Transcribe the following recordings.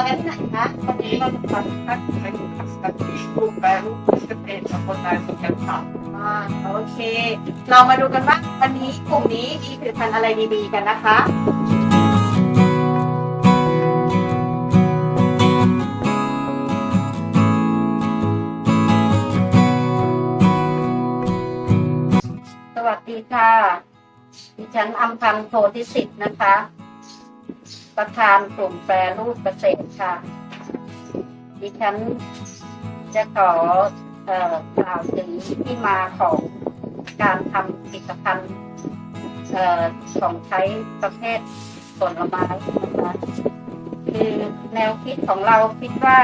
มากันที่ไหนคะวันนี้เราจะพาทุกท่านไปดูทักษะที่รูปแปรรูปเกษตรของคนไทยเหมือนกันค่ะอ่าโอเค เรามาดูกันว่าวันนี้กลุ่มนี้มีผลิตภัณฑ์อะไรดีๆกันนะคะสวัสดีค่ะ ดิฉันอัมพันธ์โพธิสิทธิ์นะคะ ประธานกลุ่มแปรรูปเกษตรค่ะ ดิฉันจะขอเอ่อกล่าวถึงที่มาของการทำผลิตภัณฑ์เอ่อของใช้ประเภทผลไม้นะคะคือแนวคิดของเราคิดว่า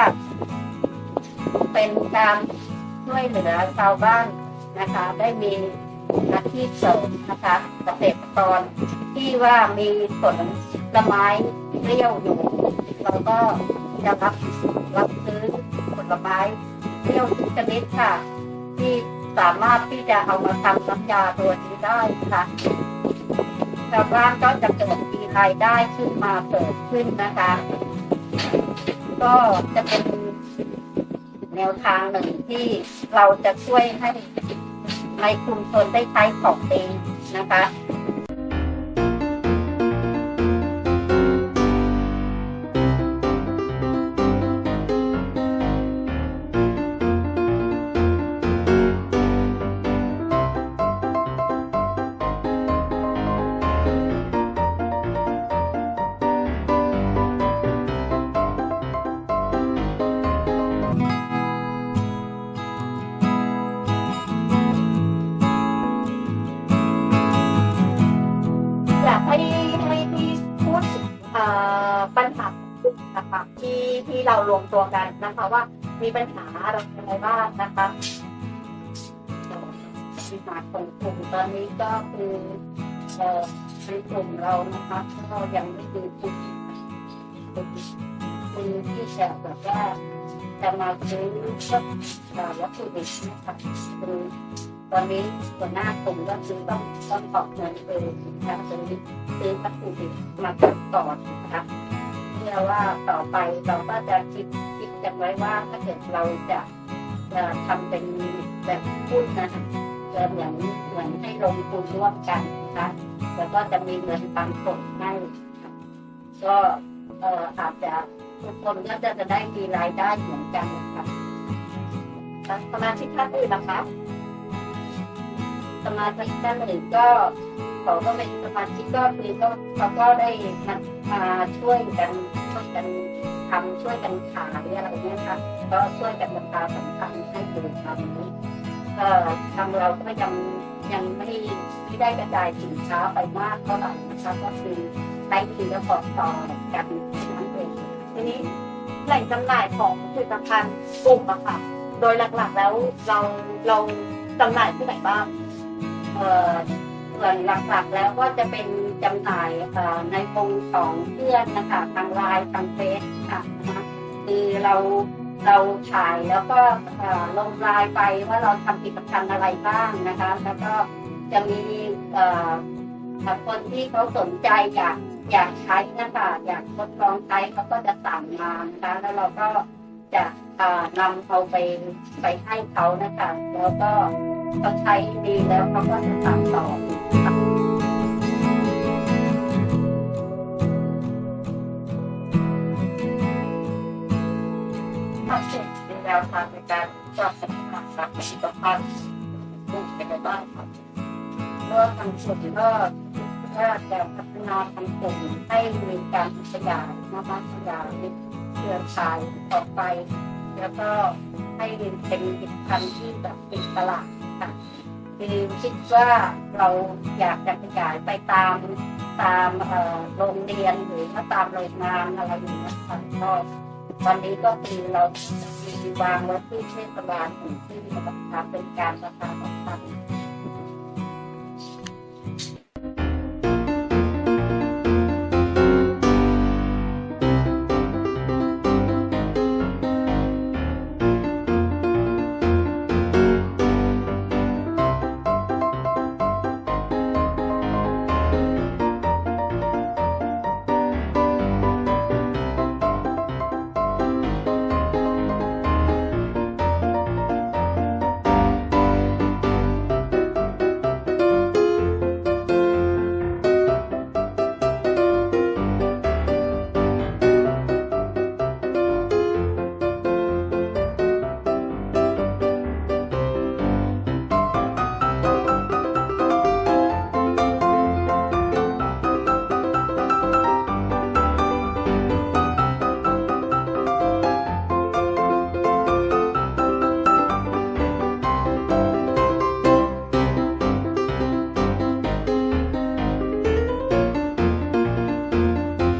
เป็นการช่วยเหลือชาวบ้านนะคะ ได้มีอาชีพเสริมนะคะ เกษตรกรที่ว่ามีผลไม้ เปรี้ยวอยู่เราก็จะรับรับซื้อผลไม้เปรี้ยวทุกชนิดค่ะ ที่สามารถที่จะเอามาทำน้ำยาตัวนี้ได้ค่ะชาวบ้านก็จะเกิดมีรายได้ขึ้นมาเกิดขึ้นนะคะ ก็จะเป็นแนวทางหนึ่งที่เราจะช่วยให้ในชุมชนได้ใช้ของดีนะคะ ปัญหานะคะที่ที่เรารวมตัวกันนะคะว่ามีปัญหาอะไรอะไรบ้างนะคะปัญหาของกลุ่มตอนนี้ก็คือเอ่อในกลุ่มเรานะคะก็ยังไม่มีทุนทุนที่จะแบบว่าจะมาซื้อพวกเอ่อวัตถุดิบนะคะคือ ตอนนี้ส่วนหน้ากลุ่มก็คือต้องต้องออกเงินเองนะคะซื้อซื้อวัตถุดิบมาทำก่อนะคะเพื่อว่าต่อไปเราก็จะคิดคิดกันไว้ว่าถ้าเกิดเราจะจะทำเป็นแบบพูดนะคะจะเหมือนเหมือนให้ลงทุนร่วมกันนะคะแล้วก็จะมีเงินปันผลให้ก็เอ่ออาจจะทุกคนก็จะจะได้มีรายได้เหมือนกันนะคะสมาชิกท่านอื่นนะคะ สมาชิกท่านอื่นก็เขาก็เป็นสมาชิกก็คือก็เขาก็ได้มามาช่วยกันช่วยกันทำช่วยกันขายอะไรเงี้ยค่ะก็ช่วยกันประชาสัมพันธ์ให้ดูทำนี้ก็ทางเราก็ยังยังไม่ไม่ได้กระจายสินค้าไปมากเท่าไหร่นะคะก็คือใช้ทีละพอร์ตต่อกันนั่นเองทีนี้แหล่งจำหน่ายของผลิตภัณฑ์กลุ่มอะค่ะ โดยหลักๆแล้วเราเราจำหน่ายที่ไหนบ้าง ส่วนหลักๆแล้วก็จะเป็นจำหน่ายในวงของเพื่อนนะคะทางไลน์ทางเฟซค่ะนะคะคือเราเราถ่ายแล้วก็ลงไลน์ไปว่าเราทำผลิตภัณฑ์อะไรบ้างนะคะ แล้วก็จะมีคนที่เขาสนใจอยากอยากใช้นะคะอยากทดลองใช้เขาก็จะสั่งมานะคะแล้วเราก็จะนำเอาไปไปให้เขานะคะ แล้วก็ เขาใช้ดีแล้วเขาก็จะสั่งต่อถ้าสุดมีแนวทางในการปรับพัฒนาผลิตภัณฑ์รูปเป็นไงบ้างครับก็ทางส่วนก็ก็จะพัฒนาทางกลุ่มให้มีการขยายนะคะขยายเครือข่ายต่อไป แล้วก็ให้เป็นผลิตภัณฑ์ที่แบบติดตลาด ค่ะคือคิดว่าเราอยากจะขยายไปตามตามโรงเรียนหรือว่าตามโรงงานอะไรอย่างเงี้ยค่ะก็ตอนนี้ก็คือเรามีวางไว้ที่เทศบาลหนึ่งที่นะคะเป็นการประชา